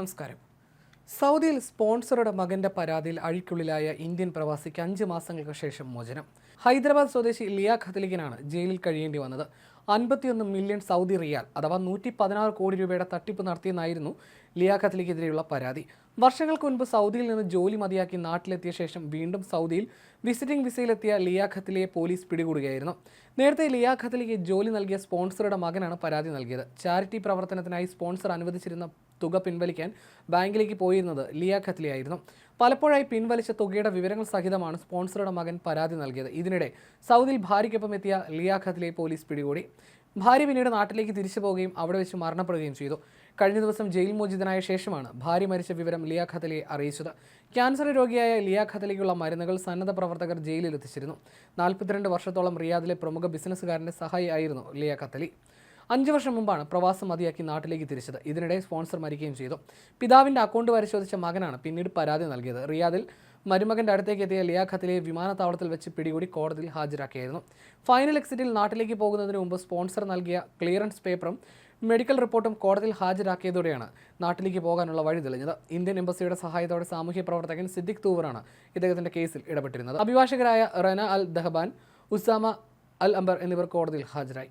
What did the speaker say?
നമസ്കാരം. സൗദിയിൽ സ്പോൺസറുടെ മകന്റെ പരാതിയിൽ അഴിക്കുള്ളിലായ ഇന്ത്യൻ പ്രവാസിക്ക് അഞ്ച് മാസങ്ങൾക്ക് ശേഷം മോചനം. ഹൈദരാബാദ് സ്വദേശി ലിയാ ഖത്തലിക്കിനാണ് ജയിലിൽ കഴിയേണ്ടി വന്നത്. അൻപത്തിയൊന്ന് മില്യൺ സൗദി റിയാൽ അഥവാ നൂറ്റി പതിനാറ് കോടി രൂപയുടെ തട്ടിപ്പ് നടത്തിയെന്നായിരുന്നു ലിയാഖത്തിലേക്കെതിരെയുള്ള പരാതി. വർഷങ്ങൾക്ക് മുൻപ് സൗദിയിൽ നിന്ന് ജോലി മതിയാക്കി നാട്ടിലെത്തിയ ശേഷം വീണ്ടും സൗദിയിൽ വിസിറ്റിംഗ് വിസയിലെത്തിയ ലിയാഖത്തിലെ പോലീസ് പിടികൂടുകയായിരുന്നു. നേരത്തെ ലിയാഖത്തിലേക്ക് ജോലി നൽകിയ സ്പോൺസറുടെ മകനാണ് പരാതി നൽകിയത്. ചാരിറ്റി പ്രവർത്തനത്തിനായി സ്പോൺസർ അനുവദിച്ചിരുന്ന തുക പിൻവലിക്കാൻ ബാങ്കിലേക്ക് പോയിരുന്നത് ലിയാഖത്തിലെ ഖത്ലിയായിരുന്നു പലപ്പോഴായി പിൻവലിച്ച തുകയുടെ വിവരങ്ങൾ സഹിതമാണ് സ്പോൺസറുടെ മകൻ പരാതി നൽകിയത്. ഇതിനിടെ സൗദിയിൽ ഭാര്യയ്ക്കൊപ്പം എത്തിയ ലിയാഖത്തിലെ പോലീസ് പിടികൂടി. ഭാര്യ പിന്നീട് നാട്ടിലേക്ക് തിരിച്ചു പോവുകയും അവിടെ വെച്ച് മരണപ്പെടുകയും ചെയ്തു. കഴിഞ്ഞ ദിവസം ജയിൽ മോചിതനായ ശേഷമാണ് ഭാര്യ മരിച്ച വിവരം ലിയാ ഖത്തലിയെ അറിയിച്ചത്. ക്യാൻസർ രോഗിയായ ലിയാ ഖത്തലിക്കുള്ള മരുന്നുകൾ സന്നദ്ധ പ്രവർത്തകർ ജയിലിൽ എത്തിച്ചിരുന്നു നാൽപ്പത്തിരണ്ട് വർഷത്തോളം റിയാദിലെ പ്രമുഖ ബിസിനസ്സുകാരന്റെ സഹായിയായിരുന്നു ലിയാ ഖത്തലി. അഞ്ച് വർഷം മുമ്പാണ് പ്രവാസം മതിയാക്കി നാട്ടിലേക്ക് തിരിച്ചത്. ഇതിനിടെ സ്പോൺസർ മരിക്കുകയും ചെയ്തു. പിതാവിന്റെ അക്കൗണ്ട് പരിശോധിച്ച മകനാണ് പിന്നീട് പരാതി നൽകിയത്. റിയാദിൽ മരുമകന്റെ അടുത്തേക്ക് എത്തിയ ലിയാഖത്തിലെ വിമാനത്താവളത്തിൽ വെച്ച് പിടികൂടി കോടതിയിൽ ഹാജരാക്കിയായിരുന്നു. ഫൈനൽ എക്സിറ്റിൽ നാട്ടിലേക്ക് പോകുന്നതിന് മുമ്പ് സ്പോൺസർ നൽകിയ ക്ലിയറൻസ് പേപ്പറും മെഡിക്കൽ റിപ്പോർട്ടും കോടതിയിൽ ഹാജരാക്കിയതോടെയാണ് നാട്ടിലേക്ക് പോകാനുള്ള വഴി തെളിഞ്ഞത്. ഇന്ത്യൻ എംബസിയുടെ സഹായത്തോടെ സാമൂഹ്യ പ്രവർത്തകൻ സിദ്ദിഖ് തൂവറാണ് ഇദ്ദേഹത്തിന്റെ കേസിൽ ഇടപെട്ടിരുന്നത്. അഭിഭാഷകരായ Rana Al Dahaban Usama Al Ambar എന്നിവർ കോടതിയിൽ ഹാജരായി.